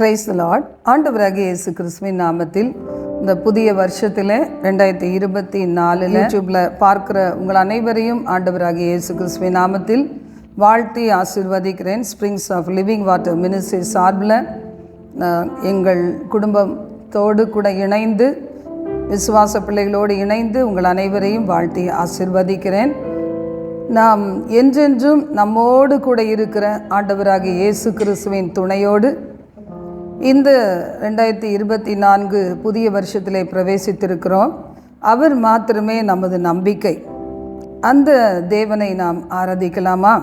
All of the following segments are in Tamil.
பிரைஸ் லார்ட் ஆண்டவராகிய இயேசு கிறிஸ்துவின் நாமத்தில் இந்த புதிய வருஷத்தில் ரெண்டாயிரத்தி இருபத்தி நாலில் யூடியூப்பில் பார்க்குற உங்கள் அனைவரையும் ஆண்டவராகிய இயேசு கிறிஸ்துவின் நாமத்தில் வாழ்த்தி ஆசிர்வதிக்கிறேன். Springs of living water ministry சார்பில் எங்கள் குடும்பத்தோடு கூட இணைந்து விசுவாச பிள்ளைகளோடு இணைந்து உங்கள் அனைவரையும் வாழ்த்தி ஆசீர்வதிக்கிறேன். நாம் என்றென்றும் நம்மோடு கூட இருக்கிற ஆண்டவராக இயேசு கிறிஸ்துவின் துணையோடு இந்த ரெண்டாயிரத்தி இருபத்தி நான்கு புதிய வருஷத்தில் பிரவேசித்திருக்கிறோம். அவர் மாத்திரமே நமது நம்பிக்கை. அந்த தேவனை நாம் ஆராதிக்கலாமா?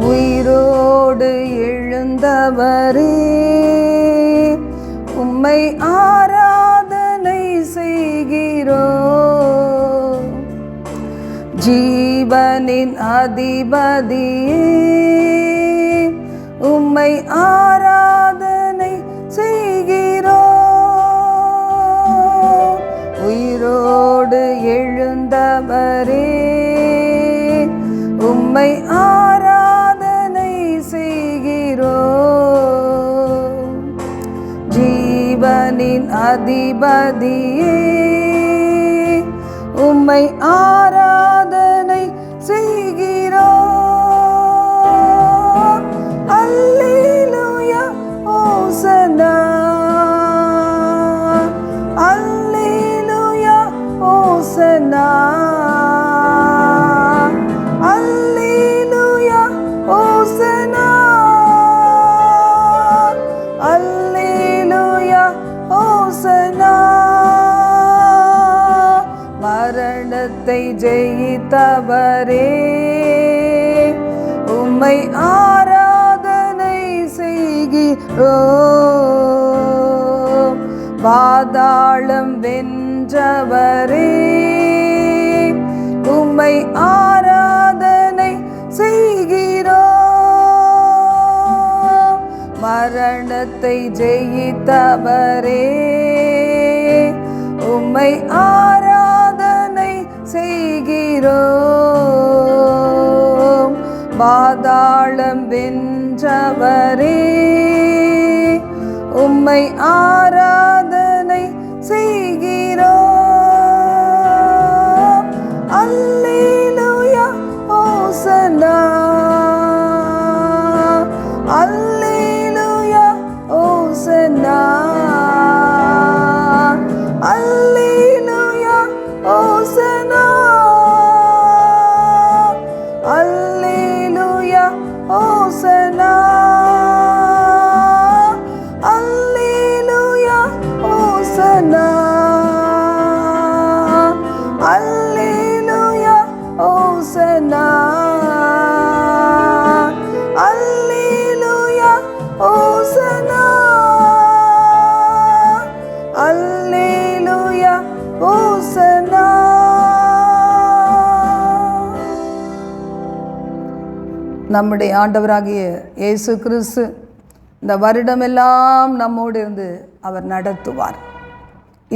உயிரோடு எழுந்தவரே உம்மை ஆரா செய்கிறோ? ஜீவனின் அதிபதியே உம்மை ஆராதனை செய்கிறோ? உயிரோடு எழுந்தவரே உம்மை ஆ அதிபதியே. உம்மை ஆரா ஜெயித்தவரே உம்மை ஆராதனை செய்கிறோ பாதாளம் வென்றவரே. உம்மை ஆராதனை செய்கிறோ மரணத்தை ஜெயித்தவரே. உம்மை ஆ செய்கிறோ பாதாளம் வென்றவரே உம்மை ஆராத ஆண்டவராகிய இயேசு கிறிஸ்து இந்த வருடமெல்லாம் நம்மோடு இருந்து அவர் நடத்துவார்.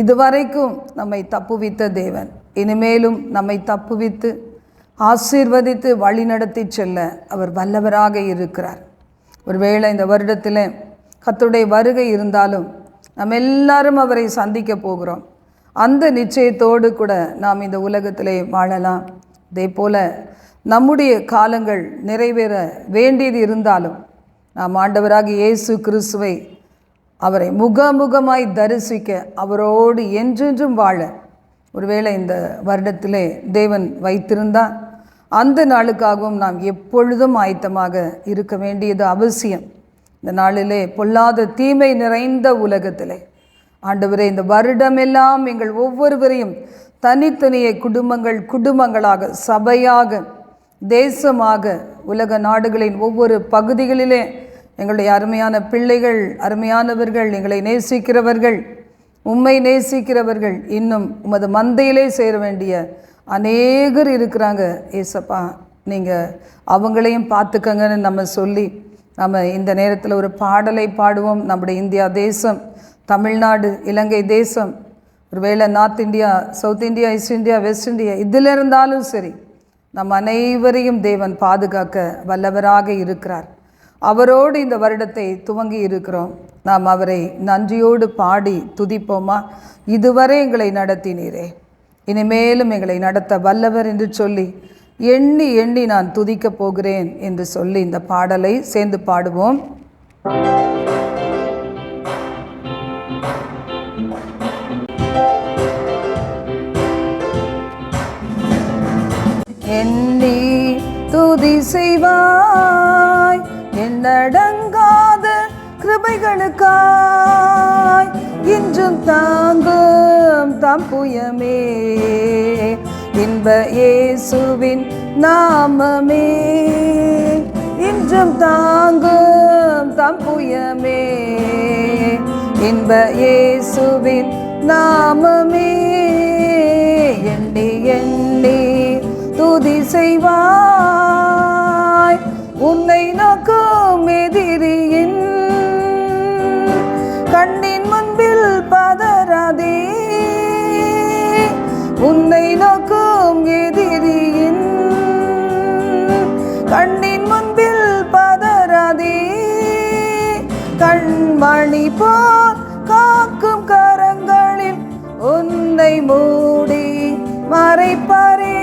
இதுவரைக்கும் நம்மை தப்புவித்த தேவன் இனிமேலும் நம்மை தப்புவித்து ஆசீர்வதித்து வழிநடத்தி செல்ல அவர் வல்லவராக இருக்கிறார். ஒருவேளை இந்த வருடத்தில் கத்துடைய வருகை இருந்தாலும் நம்ம எல்லாரும் அவரை சந்திக்க போகிறோம். அந்த நிச்சயத்தோடு கூட நாம் இந்த உலகத்திலே வாழலாம். அதே போல் நம்முடைய காலங்கள் நிறைவேற வேண்டியது இருந்தாலும் நாம் ஆண்டவராக இயேசு கிறிஸ்துவை அவரை முகமுகமாய் தரிசிக்க அவரோடு என்றென்றும் வாழ ஒருவேளை இந்த வருடத்திலே தேவன் வைத்திருந்தால் அந்த நாளுக்காகவும் நாம் எப்பொழுதும் ஆயத்தமாக இருக்க வேண்டியது அவசியம். இந்த நாளிலே பொல்லாத தீமை நிறைந்த உலகத்திலே ஆண்டவரே இந்த வருடமெல்லாம் எங்கள் ஒவ்வொருவரையும் தனித்தனியே குடும்பங்கள் குடும்பங்களாக சபையாக தேசமாக உலக நாடுகளின் ஒவ்வொரு பகுதிகளிலே எங்களுடைய அருமையான பிள்ளைகள் அருமையானவர்கள் எங்களை நேசிக்கிறவர்கள் உம்மை நேசிக்கிறவர்கள் இன்னும் உமது மந்தையிலே சேர வேண்டிய அநேகர் இருக்கிறாங்க. ஏசப்பா நீங்கள் அவங்களையும் பார்த்துக்கங்கன்னு நம்ம சொல்லி நம்ம இந்த நேரத்தில் ஒரு பாடலை பாடுவோம். நம்முடைய இந்தியா தேசம் தமிழ்நாடு இலங்கை தேசம் ஒருவேளை north India south India east India west India இதில் இருந்தாலும் சரி நம் அனைவரையும் தேவன் பாதுகாக்க வல்லவராக இருக்கிறார். அவரோடு இந்த வருடத்தை துவங்கி இருக்கிறோம். நாம் அவரை நன்றியோடு பாடி துதிப்போமா? இதுவரை எங்களை நடத்தினீரே. இனிமேலும் எங்களை நடத்த வல்லவர் என்று சொல்லி எண்ணி எண்ணி நான் துதிக்கப் போகிறேன் என்று சொல்லி இந்த பாடலை சேர்ந்து பாடுவோம். தம்புயமே இன்ப இயேசுவின் நாமமே. இன்றும் தாங்கும் தம்புயமே இன்ப இயேசுவின் நாமமே. எண்ணி எண்ணி துதி செய்வார். உன்னை நோக்கும் எதிரியின் கண்ணின் முன்பில் பதறாதே. கண்மணி போல் காக்கும் கரங்களில் உன்னை மூடி மறைப்பாரே.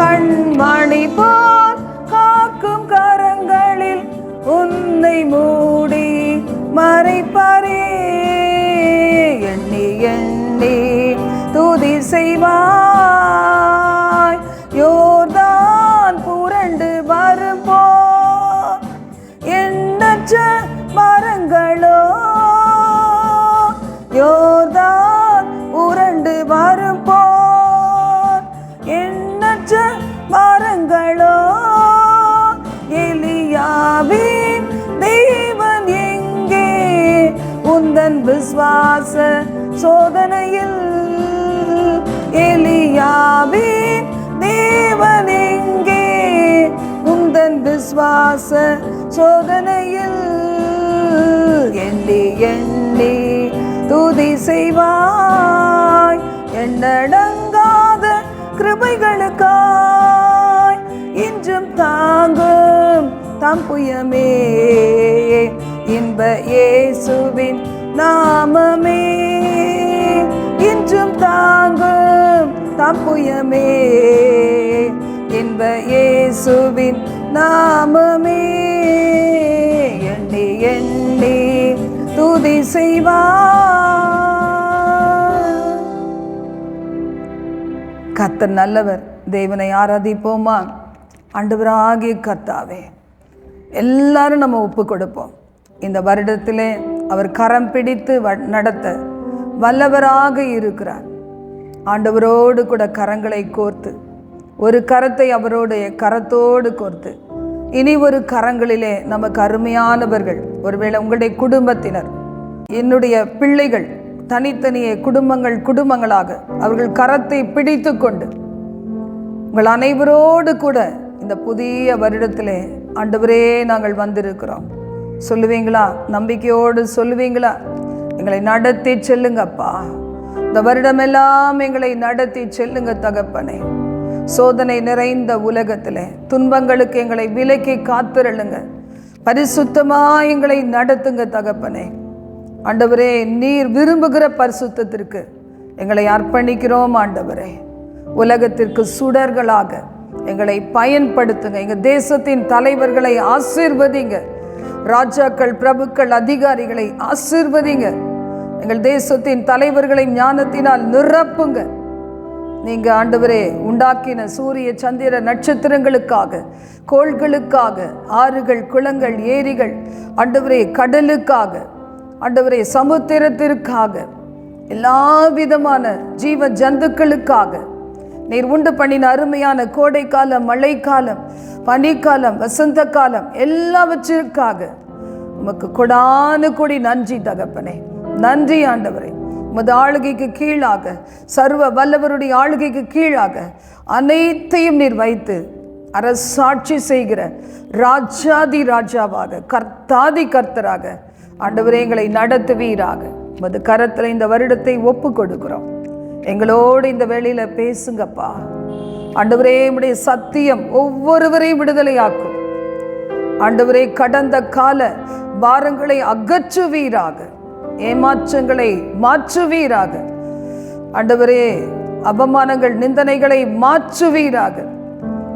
கண்மணி போல் காக்கும் கரங்களில் உன்னை மூடி மறைப்பாரே. செய்வாய். யோர்தான் புரண்டு வரும்போ. எண்ணற்ற மரங்களோ. யோர்தான் புரண்டு வரும்போ. எண்ணற்ற மரங்களோ. எலியாவின் தேவன் எங்கே? உந்தன் விஸ்வாச சோதனையில் எலியாவே தேவன் எங்கே உந்தன் விஸ்வாச சோதனையில் எண்ணி எண்ணி துதி செய்வாய். எண்ணடங்காத கிருபைகளுக்காய். இன்றும் தாங்கும் தம்புயமே இன்ப இயேசுவின் நாமமே. இன்றும் தாங்கும் தம்புயமே இன்ப இயேசுவின் நாமமே. எண்ணி எண்ணி துதி செய்வா. கத்தர் நல்லவர் தேவனை ஆராதிப்போமா? ஆண்டவராகிய கர்த்தாவே எல்லாரும் நம்ம ஒப்பு கொடுப்போம். இந்த வருடத்திலே அவர் கரம் பிடித்து வ- நடத்த வல்லவராக இருக்கிறார். ஆண்டவரோடு கூட கரங்களை கோர்த்து ஒரு கரத்தை அவரோடைய கரத்தோடு கோர்த்து இனி ஒரு கரங்களிலே நமக்கு அருமையானவர்கள் ஒருவேளை உங்களுடைய குடும்பத்தினர் என்னுடைய பிள்ளைகள் தனித்தனியே குடும்பங்கள் குடும்பங்களாக அவர்கள் கரத்தை பிடித்து கொண்டு உங்கள் அனைவரோடு கூட இந்த புதிய வருடத்திலே ஆண்டவரே நாங்கள் வந்திருக்கிறோம். சொல்லுவீங்களா? நம்பிக்கையோடு சொல்லுவீங்களா? எங்களை நடத்தி செல்லுங்கப்பா. இந்த வருடமெல்லாம் எங்களை நடத்தி செல்லுங்க தகப்பனே. சோதனை நிறைந்த உலகத்தில் துன்பங்களுக்கு எங்களை விலக்கி காத்திரளுங்க. பரிசுத்தமாக எங்களை நடத்துங்க தகப்பனே. ஆண்டவரே நீர் விரும்புகிற பரிசுத்தத்திற்கு எங்களை அர்ப்பணிக்கிறோம் ஆண்டவரே. உலகத்திற்கு சுடர்களாக எங்களை பயன்படுத்துங்க. எங்கள் தேசத்தின் தலைவர்களை ஆசீர்வதிங்க. ராஜாக்கள் பிரபுக்கள் அதிகாரிகளை ஆசீர்வதிங்க. எங்கள் தேசத்தின் தலைவர்களை ஞானத்தினால் நிரப்புங்க. நீங்க ஆண்டவரே உண்டாக்கின சூரிய சந்திர நட்சத்திரங்களுக்காக கோள்களுக்காக ஆறுகள் குளங்கள் ஏரிகள் ஆண்டவரே கடலுக்காக ஆண்டவரே சமுத்திரத்திற்காக எல்லா விதமான ஜீவ ஜந்துக்களுக்காக நீர் உண்டு பண்ணின அருமையான கோடைக்காலம் மழைக்காலம் பனிக்காலம் வசந்த காலம் எல்லாவற்றிற்காக உமக்கு கொடானு கொடி நன்றி தகப்பனே. நன்றி ஆண்டவரே. உமது ஆளுகைக்கு கீழாக சர்வ வல்லவருடைய ஆளுகைக்கு கீழாக அனைத்தையும் நீர் வைத்து அரசாட்சி செய்கிற ராஜாதி ராஜாவாக கர்த்தாதி கர்த்தராக ஆண்டவரே எங்களை நடத்துவீராக. உமது கரத்தில் இந்த வருடத்தை ஒப்பு கொடுக்கிறோம். எங்களோடு இந்த வேளையில் பேசுங்கப்பா. ஆண்டவரே சத்தியம் ஒவ்வொருவரையும் விடுதலையாக்கும். ஆண்டவரே கடந்த கால பாரங்களை அகற்றுவீராக. ஏமாற்றங்களை மாற்றுவீராக. ஆண்டவரே அவமானங்கள் நிந்தனைகளை மாற்றுவீராக.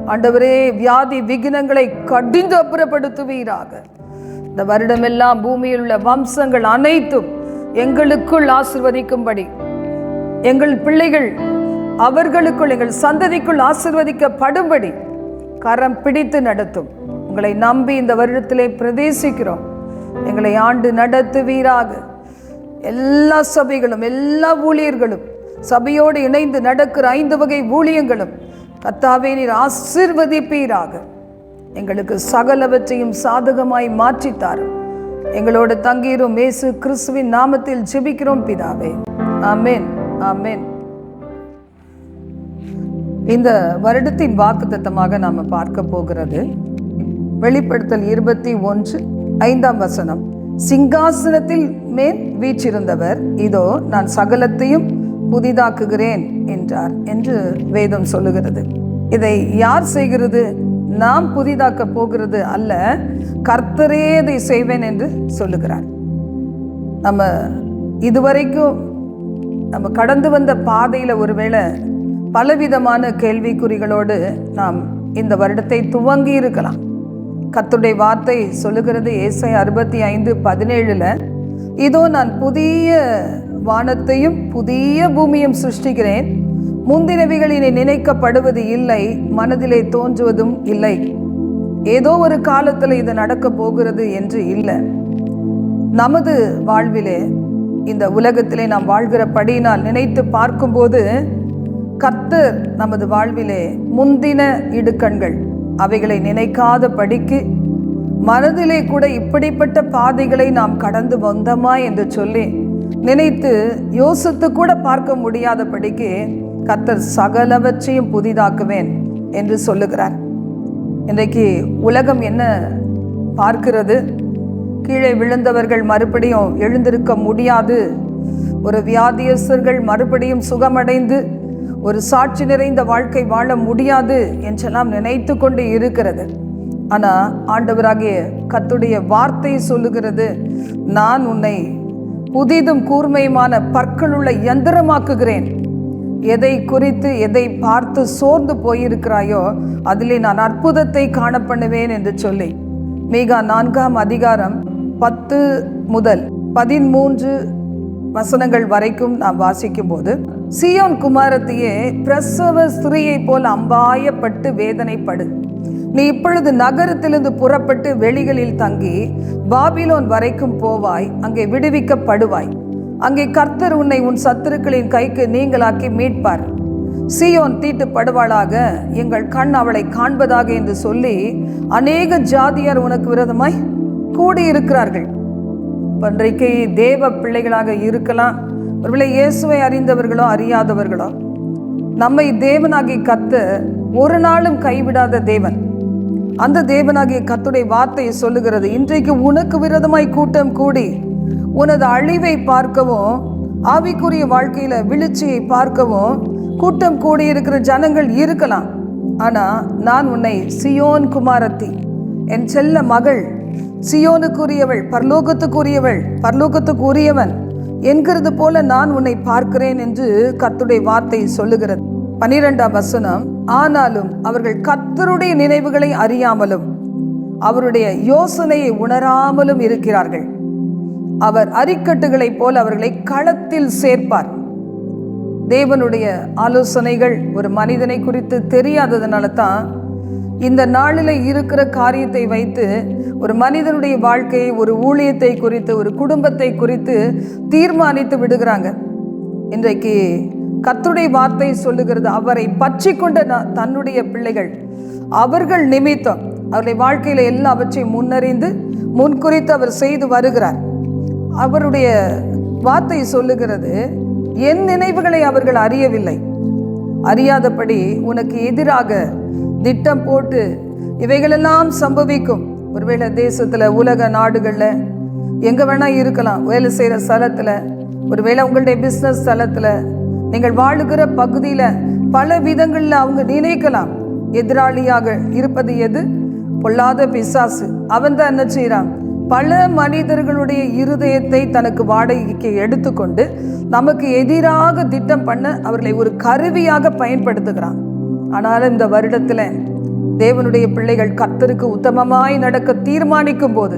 ஆண்டவரே வியாதி விகினங்களை கடிந்து அப்புறப்படுத்துவீராக. இந்த வருடமெல்லாம் பூமியில் உள்ள வம்சங்கள் அனைத்தும் எங்களுக்குள் ஆசிர்வதிக்கும்படி எங்கள் பிள்ளைகள் அவர்களுக்குள் எங்கள் சந்ததிக்குள் ஆசிர்வதிக்கப்படும்படி கரம் பிடித்து நடத்தும். உங்களை நம்பி இந்த வருடத்திலே பிரதேசிக்கிறோம். எங்களை ஆண்டு நடத்துவீராக. எல்லா சபைகளும் எல்லா ஊழியர்களும் சபையோடு இணைந்து நடக்கிற ஐந்து வகை ஊழியங்களும் கத்தாவே நீர் ஆசிர்வதிப்பீராக. எங்களுக்கு சகலவற்றையும் சாதகமாய் மாற்றித்தாரும். எங்களோட தங்கீரும் மேசு கிறிஸ்துவின் நாமத்தில் ஜெபிக்கிறோம் பிதாவே. ஆமேன் ஆமேன். இந்த வருடத்தின் வாக்குத்தத்தமாக நாம் பார்க்க போகிறது. வெளிப்படுத்தல் இருபத்தி ஒன்று ஐந்தாம் வசனம். சிங்காசனத்தில் மேல் வீற்றிருந்தவர் இதோ நான் சகலத்தையும் புதிதாக்குகிறேன் என்றார் என்று வேதம் சொல்லுகிறது. இதை யார் செய்கிறது? நாம் புதிதாக்க போகிறது அல்ல கர்த்தரே இதை செய்வேன் என்று சொல்லுகிறார். நம்ம இதுவரைக்கும் நம்ம கடந்து வந்த பாதையில் ஒருவேளை பலவிதமான கேள்விக்குறிகளோடு நாம் இந்த வருடத்தை துவங்கி இருக்கலாம் கத்துடைய வார்த்தை சொல்லுகிறது ஏசை அறுபத்தி ஐந்து பதினேழில் இதோ நான் புதிய வானத்தையும் புதிய பூமியும் சிருஷ்டிக்கிறேன். முந்தினவிகளினை நினைக்கப்படுவது இல்லை மனதிலே தோன்றுவதும் இல்லை. ஏதோ ஒரு காலத்தில் இது நடக்க போகிறது என்று இல்லை. நமது வாழ்விலே இந்த உலகத்திலே நாம் வாழ்கிறபடியினால் நினைத்து பார்க்கும்போது கர்த்தர் நமது வாழ்விலே முந்தின இடுக்கண்கள். அவைகளை நினைக்காத படிக்கு மனதிலே கூட இப்படிப்பட்ட பாதைகளை நாம் கடந்து வந்தோமா என்று சொல்லி நினைத்து யோசித்து கூட பார்க்க முடியாதபடிக்கு கத்தர் சகலவற்றையும் புதிதாக்குவேன் என்று சொல்லுகிறார். இன்றைக்கு உலகம் என்ன பார்க்கிறது? கீழே விழுந்தவர்கள் மறுபடியும் எழுந்திருக்க முடியாது. ஒரு வியாதியஸ்தர்கள் மறுபடியும் சுகமடைந்து ஒரு சாட்சி நிறைந்த வாழ்க்கை வாழ முடியாது என்றெல்லாம் நினைத்து கொண்டு இருக்கிறது. ஆனால் ஆண்டவராகிய கத்துடைய வார்த்தை சொல்லுகிறது நான் உன்னை புதிதும் கூர்மையுமான பற்களுள்ள யந்திரமாக்குகிறேன் எதை குறித்து எதை பார்த்து சோர்ந்து போயிருக்கிறாயோ அதிலே நான் அற்புதத்தை காணப்பண்ணுவேன் என்று சொல்லி மீகா நான்காம் அதிகாரம் பத்து முதல் பதிமூன்று வசனங்கள் வரைக்கும் நாம் வாசிக்கும் போது சியோன் குமாரத்தையே பிரசவ ஸ்திரீயை போல் அம்பாயப்பட்டு வேதனைப்படு. நீ இப்பொழுது நகரத்திலிருந்து புறப்பட்டு வெளிகளில் தங்கி பாபிலோன் வரைக்கும் போவாய் அங்கே விடுவிக்கப்படுவாய். அங்கே கர்த்தர் உன்னை உன் சத்துருக்களின் கைக்கு நீங்களாக்கி மீட்பார். சியோன் தீட்டுப்படுவாளாக எங்கள் கண் அவளை காண்பதாக என்று சொல்லி அநேக ஜாதியார் உனக்கு விரதமாய் கூடியிருக்கிறார்கள். பன்றைக்கு தேவ பிள்ளைகளாக இருக்கலாம். ஒருவேளை இயேசுவை அறிந்தவர்களோ அறியாதவர்களோ நம்மை தேவனாகி கத்து ஒரு நாளும் கைவிடாத தேவன். அந்த தேவனாகிய கத்துடைய வார்த்தையை சொல்லுகிறது இன்றைக்கு உனக்கு விரதமாய் கூட்டம் கூடி உனது அழிவை பார்க்கவும் ஆவிக்குரிய வாழ்க்கையில விழுச்சியை பார்க்கவும் கூட்டம் கூடி இருக்கிற ஜனங்கள் இருக்கலாம். ஆனா நான் உன்னை சியோன் குமாரத்தி என் செல்ல மகள் சியோனுக்குரியவள் பர்லோகத்துக்குரியவள் பர்லோகத்துக்குரியவன் என்கிறது போல நான் உன்னை பார்க்கிறேன் என்று கத்துடைய வார்த்தை சொல்லுகிறது. பனிரெண்டாம் வசனம் ஆனாலும் அவர்கள் கர்த்தருடைய நினைவுகளை அறியாமலும் அவருடைய யோசனையை உணராமலும் இருக்கிறார்கள். அவர் அரிக்கட்டுகளைப் போல் அவர்களை களத்தில் சேர்ப்பார். தேவனுடைய ஆலோசனைகள் ஒரு மனிதனை குறித்து தெரியாததுனால தான் இந்த நாளில் இருக்கிற காரியத்தை வைத்து ஒரு மனிதனுடைய வாழ்க்கையை ஒரு ஊழியத்தை குறித்து ஒரு குடும்பத்தை குறித்து தீர்மானித்து விடுகிறாங்க. இன்றைக்கு கத்துடைய வார்த்தை சொல்லுகிறது அவரை பற்றி கொண்ட தன்னுடைய பிள்ளைகள். அவர்கள் நிமித்தம் அவருடைய வாழ்க்கையில் எல்லாவற்றையும் முன்னறிந்து முன்குறித்து அவர் செய்து வருகிறார். அவருடைய வார்த்தை சொல்லுகிறது என் நினைவுகளை அவர்கள் அறியவில்லை. அறியாதபடி உனக்கு எதிராக திட்டம் போட்டு இவைகளெல்லாம் சம்பவிக்கும். ஒருவேளை தேசத்தில் உலக நாடுகளில் எங்கே வேணால் இருக்கலாம் வேலை செய்கிற ஸ்தலத்தில். ஒருவேளை உங்களுடைய பிஸ்னஸ் ஸ்தலத்தில் நீங்கள் வாழுகிற பகுதியில் பல விதங்களில் அவங்க நினைக்கலாம். எதிராளியாக இருப்பது எது? பொல்லாத பிசாசு. அவன் தான் என்ன செய்கிறான் பல மனிதர்களுடைய இருதயத்தை தனக்கு வாடகைக்கு எடுத்துக்கொண்டு நமக்கு எதிராக திட்டம் பண்ண அவர்களை ஒரு கருவியாக பயன்படுத்துகிறான். ஆனாலும் இந்த வருடத்தில் தேவனுடைய பிள்ளைகள் கத்தருக்கு உத்தமமாய் நடக்க தீர்மானிக்கும் போது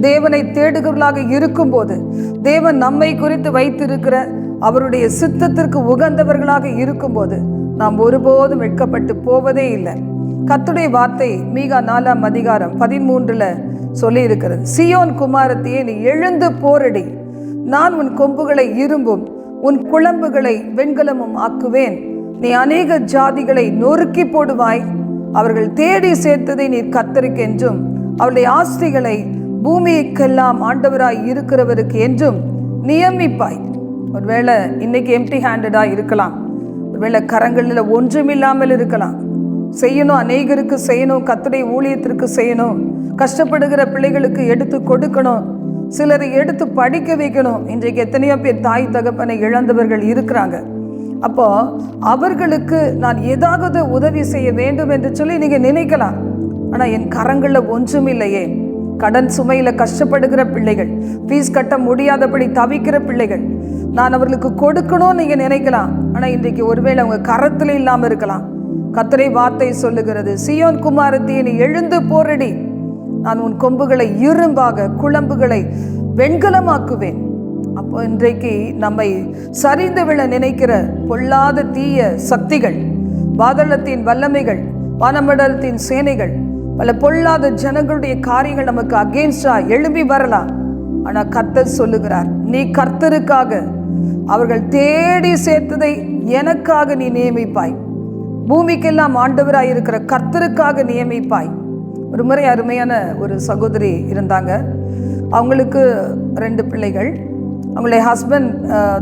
தேவனை தேடுகிறவர்களாக இருக்கும்போது தேவன் நம்மை குறித்து வைத்திருக்கிற அவருடைய சித்தத்திற்கு உகந்தவர்களாக இருக்கும்போது நாம் ஒருபோதும் வெட்கப்பட்டு போவதே இல்லை. கத்துடைய வார்த்தை மீகா நாலாம் அதிகாரம் பதிமூன்றுல சொல்லி இருக்கிறது சியோன் குமாரத்தையே நீ எழுந்து போரடி. நான் உன் கொம்புகளை இரும்பும் உன் குழம்புகளை வெண்கலமும் ஆக்குவேன். நீ அநேக ஜாதிகளை நொறுக்கி போடுவாய். அவர்கள் தேடி சேர்த்ததை நீர் கத்தருக்கு என்றும் அவருடைய ஆஸ்திகளை பூமிக்கெல்லாம் ஆண்டவராய் இருக்கிறவருக்கு என்றும் நியமிப்பாய். ஒருவேளை இன்னைக்கு எம்டி ஹேண்டடாக இருக்கலாம். ஒருவேளை கரங்களில் ஒன்றும் இல்லாமல் இருக்கலாம். செய்யணும் அநேகருக்கு செய்யணும் கத்துடைய ஊழியத்திற்கு செய்யணும் கஷ்டப்படுகிற பிள்ளைகளுக்கு எடுத்து கொடுக்கணும் சிலரை எடுத்து படிக்க வைக்கணும். இன்றைக்கு எத்தனையோ பேர் தாய் தகப்பனை இழந்தவர்கள் இருக்கிறாங்க. அப்போ அவர்களுக்கு நான் ஏதாவது உதவி செய்ய வேண்டும் என்று சொல்லி நீங்கள் நினைக்கலாம். ஆனால் என் கரங்களில் ஒன்றும் இல்லையே. கடன் சுமையில் கஷ்டப்படுகிற பிள்ளைகள் ஃபீஸ் கட்ட முடியாதபடி தவிக்கிற பிள்ளைகள் நான் அவர்களுக்கு கொடுக்கணும்னு நீங்கள் நினைக்கலாம். ஆனால் இன்றைக்கு ஒருவேளை அவங்க கரத்தில் இல்லாமல் இருக்கலாம். கத்தரை வார்த்தை சொல்லுகிறது சியோன் குமாரத்தியை நீ எழுந்து போரடி. நான் உன் கொம்புகளை இரும்பாக குழம்புகளை வெண்கலமாக்குவேன். அப்போ இன்றைக்கு நம்மை சரிந்து விழ நினைக்கிற பொல்லாத தீய சக்திகள் பாதளத்தின் வல்லமைகள் வானமண்டலத்தின் சேனைகள் பல பொல்லாத ஜனங்களுடைய காரியங்கள் நமக்கு அகேன்ஸ்டா எழும்பி வரலாம். ஆனா கர்த்தர் சொல்லுகிறார் நீ கர்த்தருக்காக அவர்கள் தேடி சேர்த்ததை எனக்காக நீ நியமிப்பாய். பூமிக்கெல்லாம் ஆண்டவராய் இருக்கிற கர்த்தருக்காக நியமிப்பாய். ஒரு முறை அருமையான ஒரு சகோதரி இருந்தாங்க. அவங்களுக்கு ரெண்டு பிள்ளைகள். அவங்களுடைய ஹஸ்பண்ட்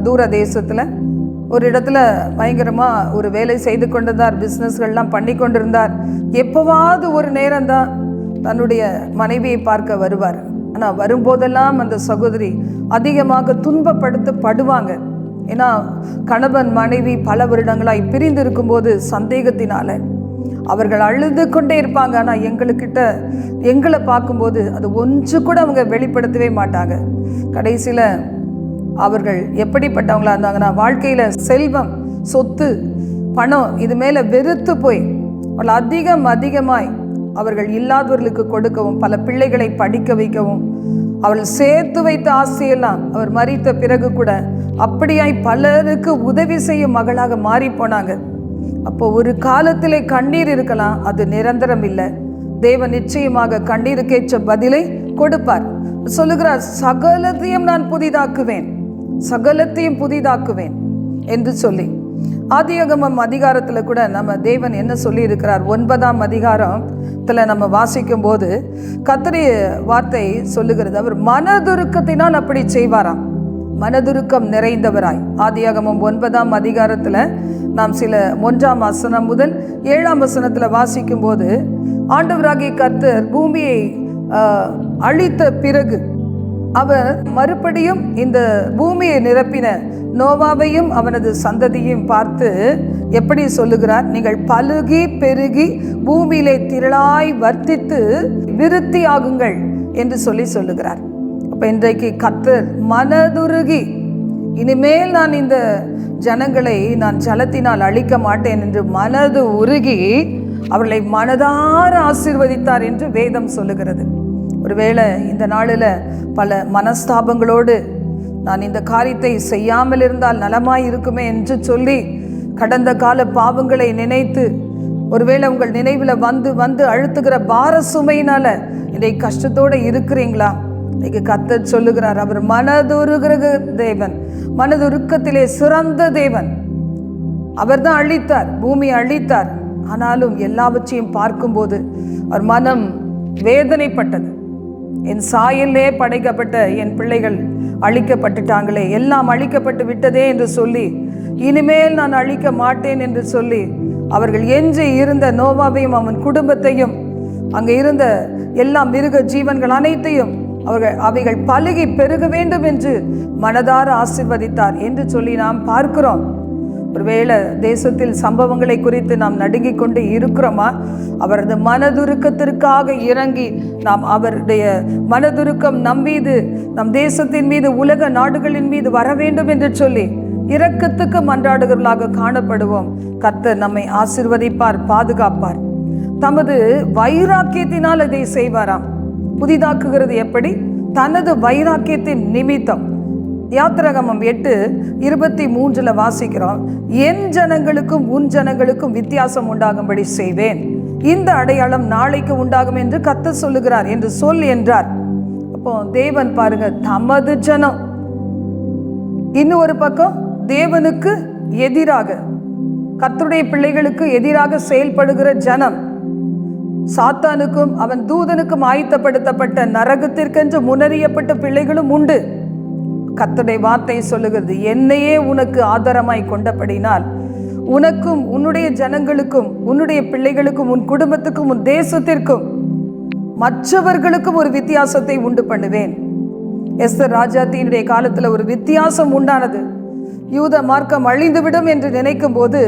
தூர தேசத்தில் ஒரு இடத்துல பயங்கரமாக ஒரு வேலை செய்து கொண்டிருந்தார் பிஸ்னஸ்கள்லாம் பண்ணி கொண்டிருந்தார். எப்போவாவது ஒரு நேரம்தான் தன்னுடைய மனைவியை பார்க்க வருவார். ஆனால் வரும்போதெல்லாம் அந்த சகோதரி அதிகமாக துன்பப்படுத்தப்படுவாங்க ஏன்னா கணவன் மனைவி பல வருடங்களாய் பிரிந்து இருக்கும்போது சந்தேகத்தினால அவர்கள் அழுது கொண்டே இருப்பாங்க. ஆனால் எங்களுக்கிட்ட எங்களை பார்க்கும்போது அது ஒன்று கூட அவங்க வெளிப்படுத்தவே மாட்டாங்க. கடைசியில் அவர்கள் எப்படிப்பட்டவங்களா இருந்தாங்கன்னா வாழ்க்கையில் செல்வம் சொத்து பணம் இது மேலே வெறுத்து போய் அவள் அதிகம் அதிகமாய் அவர்கள் இல்லாதவர்களுக்கு கொடுக்கவும் பல பிள்ளைகளை படிக்க வைக்கவும் அவள் சேர்த்து வைத்த ஆசையெல்லாம் அவர் மறித்த பிறகு கூட அப்படியாய் பலருக்கு உதவி செய்யும் மகளாக மாறி போனாங்க. அப்போ ஒரு காலத்திலே கண்ணீர் இருக்கலாம் அது நிரந்தரம் இல்லை. தேவன் நிச்சயமாக கண்ணீருக்கேற்ற பதிலை கொடுப்பார். சொல்லுகிறார் சகலத்தையும் நான் புதிதாக்குவேன். சகலத்தையும் புதிதாக்குவேன் என்று சொல்லி ஆதியகமம் அதிகாரத்தில் கூட நம்ம தேவன் என்ன சொல்லியிருக்கிறார்? ஒன்பதாம் அதிகாரத்தில் நம்ம வாசிக்கும் போது கத்திரிய வார்த்தை சொல்லுகிறது. அவர் மனதுருக்கத்தினால் அப்படி செய்வாராம். மனதுருக்கம் நிறைந்தவராய். ஆதியாகமம் ஒன்பதாம் அதிகாரத்தில் நாம் சில ஒன்றாம் வசனம் முதல் ஏழாம் வசனத்தில் வாசிக்கும் போது ஆண்டவராகிய கர்த்தர் பூமியை அழித்த பிறகு அவர் மறுபடியும் இந்த பூமியை நிரப்பின நோவாவையும் அவனது சந்ததியையும் பார்த்து எப்படி சொல்லுகிறார்? நீங்கள் பழுகி பெருகி பூமியிலே திரளாய் வர்த்தித்து விருத்தி ஆகுங்கள் என்று சொல்லி சொல்லுகிறார். அப்போ இன்றைக்கு கத்தர் மனதுருகி இனிமேல் நான் இந்த ஜனங்களை நான் ஜலத்தினால் அழிக்க மாட்டேன் என்று மனது உருகி அவர்களை மனதார ஆசிர்வதித்தார் என்று வேதம் சொல்லுகிறது. ஒருவேளை இந்த நாளில் பல மனஸ்தாபங்களோடு நான் இந்த காரியத்தை செய்யாமல் இருந்தால் நலமாய் இருக்குமே என்று சொல்லி கடந்த கால பாவங்களை நினைத்து ஒருவேளை உங்கள் நினைவில் வந்து வந்து அழுத்துகிற பார சுமையினால இன்றைக்கு கஷ்டத்தோடு இருக்கிறீங்களா? இன்னைக்கு கத்த சொல்லுகிறார் அவர் மனதுருகிற தேவன். மனதுருக்கத்திலே சிறந்த தேவன். அவர் தான் அழித்தார் பூமி அழித்தார். ஆனாலும் எல்லாவற்றையும் பார்க்கும்போது அவர் மனம் வேதனைப்பட்டது. என் சாயலே படைக்கப்பட்ட என் பிள்ளைகள் அழிக்கப்பட்டுட்டாங்களே. எல்லாம் அழிக்கப்பட்டு விட்டதே என்று சொல்லி இனிமேல் நான் அழிக்க மாட்டேன் என்று சொல்லி அவர்கள் எஞ்சி இருந்த நோவாவையும் அவன் குடும்பத்தையும் அங்கே இருந்த எல்லா மிருக ஜீவன்கள் அனைத்தையும் அவர்கள் அவைகள் பழுகி பெருக வேண்டும் என்று மனதார ஆசிர்வதித்தார் என்று சொல்லி நாம் பார்க்கிறோம். ஒருவேளை தேசத்தில் சம்பவங்களை குறித்து நாம் நடுங்கிக் கொண்டு இருக்கிறோமா? அவரது மனதுருக்கத்திற்காக இறங்கி நாம் அவருடைய மனதுருக்கம் நம் மீது நம் தேசத்தின் மீது உலக நாடுகளின் மீது வர வேண்டும் என்று சொல்லி இரக்கத்துக்கு மன்றாடுகிறவர்களாக காணப்படுவோம். கர்த்தர் நம்மை ஆசிர்வதிப்பார் பாதுகாப்பார். தமது வைராக்கியத்தினால் அதை செய்வாராம். புதிதாக்குகிறது எப்படி? தனது வைராக்கியத்தின் நிமித்தம். யாத்திரகமம் எட்டு இருபத்தி மூன்றில் வாசிக்கிறோம் என் ஜனங்களுக்கும் உன் ஜனங்களுக்கும் வித்தியாசம் உண்டாகும்படி செய்வேன். இந்த அடையாளம் நாளைக்கு உண்டாகும் என்று கத்த சொல்லுகிறார் என்று சொல் என்றார். அப்போ தேவன் பாருங்க தமது ஜனம். இன்னும் ஒரு பக்கம் தேவனுக்கு எதிராக கத்துடைய பிள்ளைகளுக்கு எதிராக செயல்படுகிற ஜனம். சாத்தானுக்கும் அவன் தூதனுக்கும் ஆயத்தப்படுத்தப்பட்ட நரகத்திற்கென்று முன்னறியப்பட்ட பிள்ளைகளும் உண்டு. கத்தடை வார்த்தை சொல்லுகிறது என்னையே உனக்கு ஆதாரமாய் கொண்டபடினால் உனக்கும் உன்னுடைய ஜனங்களுக்கும் உன்னுடைய பிள்ளைகளுக்கும் உன் குடும்பத்துக்கும் உன் தேசத்திற்கும் மற்றவர்களுக்கும் ஒரு வித்தியாசத்தை உண்டு பண்ணுவேன். எஸ்தர் ராஜாத்தியினுடைய காலத்தில் ஒரு வித்தியாசம் உண்டானது. யூத மார்க்கம் அழிந்துவிடும் என்று நினைக்கும் போது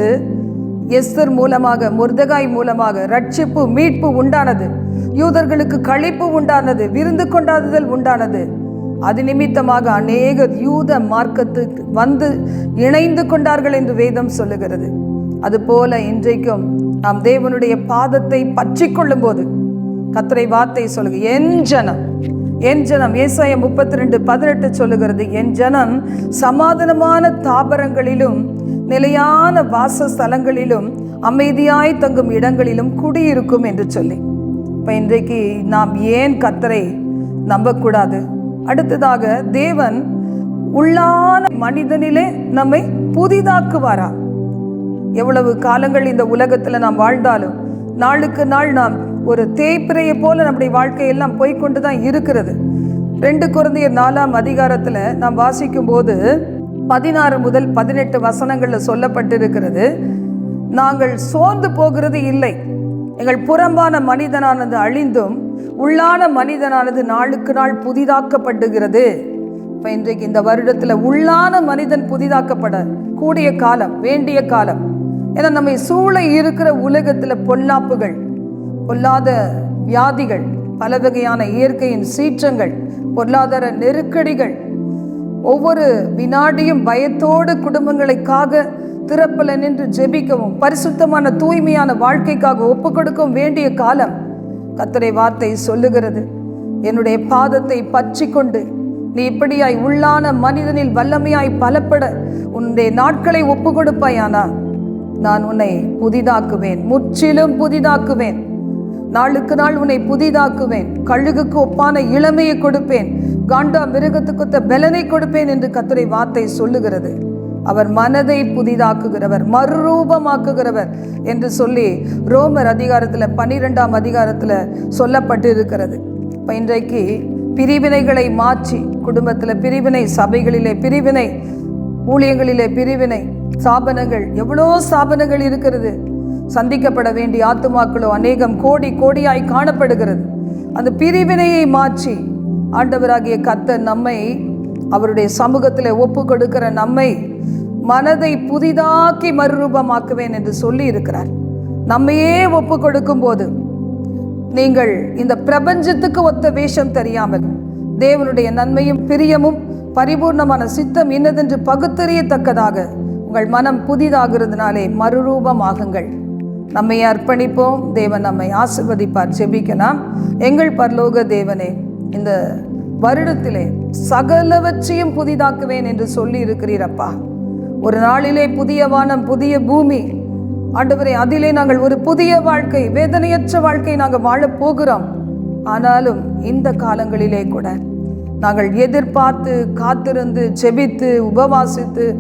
எஸ்தர் மூலமாக முர்தகாய் மூலமாக ரட்சிப்பு மீட்பு உண்டானது. யூதர்களுக்கு கழிப்பு உண்டானது விருந்து கொண்டாடுதல் உண்டானது. அது நிமித்தமாக அநேக யூத மார்க்கத்துக்கு வந்து இணைந்து கொண்டார்கள் என்று வேதம் சொல்லுகிறது. அதுபோல இன்றைக்கும் நாம் தேவனுடைய பாதத்தை பற்றி கொள்ளும் போது கத்தரை வார்த்தை சொல்லுங்க. என் ஜனம் என் ஜனம் ஏசாயம் முப்பத்தி ரெண்டு பதினெட்டு சொல்லுகிறது. என் ஜனம் சமாதானமான தாபரங்களிலும் நிலையான வாசஸ்தலங்களிலும் அமைதியாய் தங்கும் இடங்களிலும் குடியிருக்கும் என்று சொல்லி. இப்போ இன்றைக்கு நாம் ஏன் கத்தரை நம்பக்கூடாது? அடுத்ததாக தேவன் உள்ளான மனிதனிலே நம்மை புதிதாக்குவாரா? எவ்வளவு காலங்கள் இந்த உலகத்தில் நாம் வாழ்ந்தாலும் நாளுக்கு நாள் நாம் ஒரு தேய்பிரையை போல நம்முடைய வாழ்க்கையெல்லாம் போய்கொண்டு தான் இருக்கிறது. ரெண்டு குழந்தையர் நாலாம் அதிகாரத்தில் நாம் வாசிக்கும் போது பதினாறு முதல் பதினெட்டு வசனங்களில் சொல்லப்பட்டிருக்கிறது நாங்கள் சோர்ந்து போகிறது இல்லை எங்கள் புறம்பான மனிதனானது அழிந்தும் உள்ளான மனிதனானது நாளுக்கு நாள் புதிதாக்கப்படுகிறது இப்போ இன்றைக்கு இந்த வருடத்தில் உள்ளான மனிதன் புதிதாக்கப்பட கூடிய காலம் வேண்டிய காலம். ஏன்னா நம்மை சூழ இருக்கிற உலகத்தில் பொல்லாப்புகள் பொல்லாத வியாதிகள் பல வகையான இயற்கையின் சீற்றங்கள் பொருளாதார நெருக்கடிகள் ஒவ்வொரு வினாடியும் பயத்தோடு குடும்பங்களுக்காக திறப்பல நின்று ஜெபிக்கவும் பரிசுத்தமான தூய்மையான வாழ்க்கைக்காக ஒப்பு கொடுக்கவும் வேண்டிய காலம் கத்தரை வார்த்தை சொல்லுகிறது. என்னுடைய பாதத்தை பற்றி கொண்டு நீ இப்படியாய் உள்ளான மனிதனில் வல்லமையாய் பலப்பட உன்னுடைய நாட்களை ஒப்பு கொடுப்பாயானா நான் உன்னை புதிதாக்குவேன் முற்றிலும் புதிதாக்குவேன். நாளுக்கு நாள் உன்னை புதிதாக்குவேன் கழுகுக்கு ஒப்பான இளமையை கொடுப்பேன் காண்டா மிருகத்துக்கு பலனை கொடுப்பேன் என்று கத்துரை வார்த்தை சொல்லுகிறது. அவர் மனதை புதிதாக்குகிறவர் மறுரூபமாக்குகிறவர் என்று சொல்லி ரோமர் அதிகாரத்தில் பன்னிரெண்டாம் அதிகாரத்தில் சொல்லப்பட்டு இருக்கிறது இப்போ இன்றைக்கு பிரிவினைகளை மாற்றி குடும்பத்தில் பிரிவினை சபைகளிலே பிரிவினை ஊழியங்களிலே பிரிவினை சாபனங்கள் எவ்வளோ சாபனங்கள் இருக்கிறது. சந்திக்கப்பட வேண்டிய ஆத்துமாக்களோ அநேகம் கோடி கோடியாய் காணப்படுகிறது. அந்த பிரிவினையை மாற்றி ஆண்டவராகிய கர்த்தர் நம்மை அவருடைய சமூகத்தில் ஒப்பு கொடுக்கிற நம்மை மனதை புதிதாக்கி மறுரூபமாக்குவேன் என்று சொல்லி இருக்கிறார். நம்மையே ஒப்பு கொடுக்கும் போது நீங்கள் இந்த பிரபஞ்சத்துக்கு ஒத்த வேஷம் தெரியாமல் தேவனுடைய நன்மையும் பிரியமும் பரிபூர்ணமான சித்தம் இன்னதென்று பகுத்தறியத்தக்கதாக உங்கள் மனம் புதிதாகிறதுனாலே மறுரூபமாகுங்கள். நம்மை அர்ப்பணிப்போம். தேவன் நம்மை ஆசிர்வதிப்பார். ஜெபிக்கலாம். எங்கள் பரலோக தேவனே இந்த வருடத்திலே சகலவற்றையும் புதிதாக்குவேன் என்று சொல்லி இருக்கிறீரப்பா ஒரு நாளிலே புதிய வானம் புதிய பூமி. ஆண்டவரே அதிலே நாங்கள் ஒரு புதிய வாழ்க்கை வேதனையற்ற வாழ்க்கை நாங்கள் வாழப் போகிறோம். ஆனாலும் இந்த காலங்களிலே கூட நாங்கள் எதிர்பார்த்து காத்திருந்து ஜெபித்து உபவாசித்து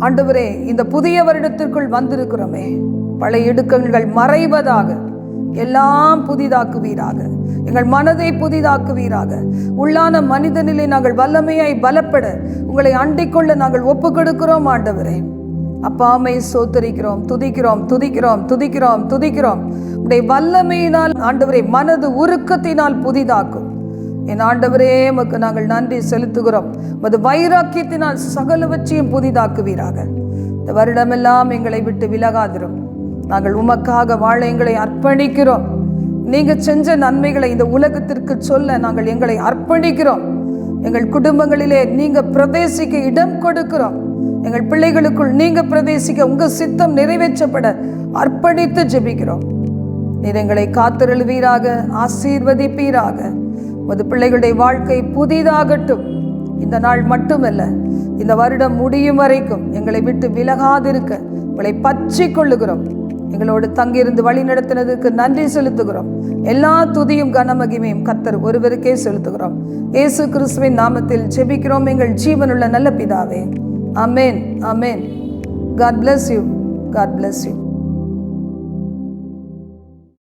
ஆண்டவரே இந்த புதிய வருடத்திற்குள் வந்திருக்கிறோமே. பழைய இடுக்கங்கள் மறைவதாக எல்லாம் புதிதாக்குவீராக. எங்கள் மனதை புதிதாக்குவீராக. உள்ளான மனிதனிலே நாங்கள் வல்லமையாய் பலப்பட உங்களை அண்டிக்கொள்ள நாங்கள் ஒப்பு கொடுக்கிறோம் ஆண்டவரே அப்பாமை சோத்தரிக்கிறோம் துதிக்கிறோம் துதிக்கிறோம் துதிக்கிறோம் துதிக்கிறோம். உடைய வல்லமையினால் ஆண்டவரை மனது உருக்கத்தினால் புதிதாக்கும். என் ஆண்டவரே எமக்கு நாங்கள் நன்றி செலுத்துகிறோம். மது வைராக்கியத்தினால் சகலவற்றையும் புதிதாக்குவீராக. இந்த வருடமெல்லாம் எங்களை விட்டு விலகாதிரும். நாங்கள் உமக்காக வாழ எங்களை அர்ப்பணிக்கிறோம். நீங்க செஞ்ச நன்மைகளை இந்த உலகத்திற்கு சொல்ல நாங்கள் எங்களை அர்ப்பணிக்கிறோம். எங்கள் குடும்பங்களிலே நீங்க பிரதேசிக்க இடம் கொடுக்கிறோம். எங்கள் பிள்ளைகளுக்குள் நீங்க பிரதேசிக்க உங்க சித்தம் நிறைவேற்றப்பட அர்ப்பணித்து ஜெபிக்கிறோம். நீர் எங்களை காத்திருளுவீராக ஆசீர்வதிப்பீராக. உமது பிள்ளைகளுடைய வாழ்க்கை புதிதாகட்டும். இந்த நாள் மட்டுமல்ல இந்த வருடம் முடியும் வரைக்கும் எங்களை விட்டு விலகாதிருக்க உங்களை பற்றி கொள்ளுகிறோம். எங்களோடு தங்கியிருந்து வழி நடத்தினதுக்கு நன்றி செலுத்துகிறோம். எல்லா துதியும் கனமகிமையும் கத்தர் ஒருவருக்கே செலுத்துகிறோம். இயேசு கிறிஸ்துவின் நாமத்தில் ஜெபிக்கிறோம். எங்கள் ஜீவனுள்ள நல்ல பிதாவே. Amen amen God bless you God bless you